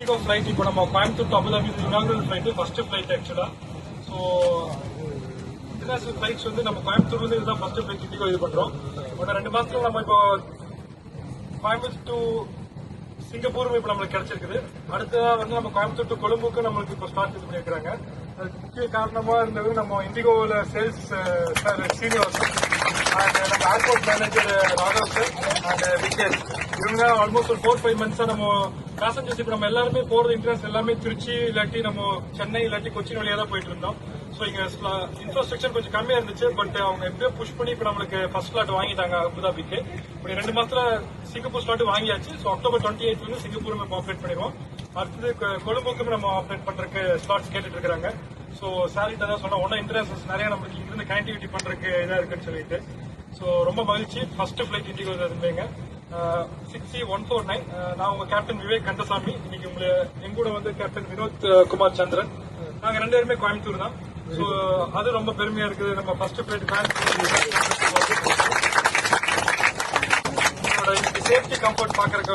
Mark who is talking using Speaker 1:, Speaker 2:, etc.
Speaker 1: Indigo flight இப்போ நம்ம Coimbatore to Abu Dhabi inaugural flight first flight actually so international flights வந்து நம்ம கோயம்புத்தூர்லேருந்து இதுதான் ஃபர்ஸ்ட் ஃபிளைட் இண்டிகோ இது பண்றோம். பட் ரெண்டு மாசத்துல நம்ம இப்போ கோயம்புத்தூர் டு சிங்கப்பூரும் இப்போ நம்மளுக்கு கிடைச்சிருக்குது. அடுத்ததாக வந்து நம்ம கோயம்புத்தூர் டு கொழும்புக்கு நம்மளுக்கு இப்போ ஸ்டார்ட் இது பண்ணியிருக்காங்க அதுக்கு முக்கிய காரணமாக இருந்தது நம்ம இண்டிகோவில் sales sir Srinivasan transport manager Raghav sir and Vikesh இவங்க ஆல்மோஸ்ட் ஒரு ஃபோர் ஃபைவ் மந்த்ஸா நம்ம பேசஞ்சர்ஸ் இப்போ நம்ம எல்லாருமே போறது இன்ட்ரெஸ்ட் எல்லாமே திருச்சி இல்லாட்டி நம்ம சென்னை இல்லாட்டி கொச்சின் வழியா தான் போயிட்டு இருந்தோம். ஸோ இங்க இன்ஃப்ராஸ்ட்ரக்சர் கொஞ்சம் கம்மியா இருந்துச்சு பட் அவங்க எப்படியோ புஷ் பண்ணி இப்போ நம்மளுக்கு ஃபர்ஸ்ட் ஸ்லாட் வாங்கிட்டாங்க அபுதாபிக்கு இப்படி ரெண்டு மாசத்துல சிங்கப்பூர் ஸ்லாட் வாங்கியாச்சு. ஸோ அக்டோபர் டுவெண்ட்டி எயிட்ல வந்து சிங்கப்பூர் நம்ம ஆப்ரேட் பண்ணிடுவோம். அடுத்தது கொழும்புக்கும் நம்ம ஆப்ரேட் பண்றதுக்கு ஸ்லாட்ஸ் கேட்டுட்டு இருக்காங்க ஸோ சாரிட்ட தான் சொன்னோம் ஒன்றும் இன்ட்ரெஸ்ட் நிறைய நம்மளுக்கு இங்கிருந்து கனெக்டிவிட்டி பண்ணுறதுக்கு இதாக இருக்குன்னு சொல்லிட்டு ஸோ ரொம்ப மகிழ்ச்சி ஃபர்ஸ்ட் ஃபிளைட் இண்டிகோ இருந்தீங்க சிக்ஸ்டி ஒன் ஃபோர் நைன் நான் உங்க கேப்டன் விவேக் கந்தசாமி இன்னைக்கு உங்களை எங்க கூட வந்து கேப்டன் வினோத் குமார் சந்திரன் நாங்க ரெண்டு பேருமே கோயம்புத்தூர் தான் ஸோ அது ரொம்ப பெருமையா இருக்குது நம்ம first flight Coimbatore safety comfort பாக்குறதுக்கு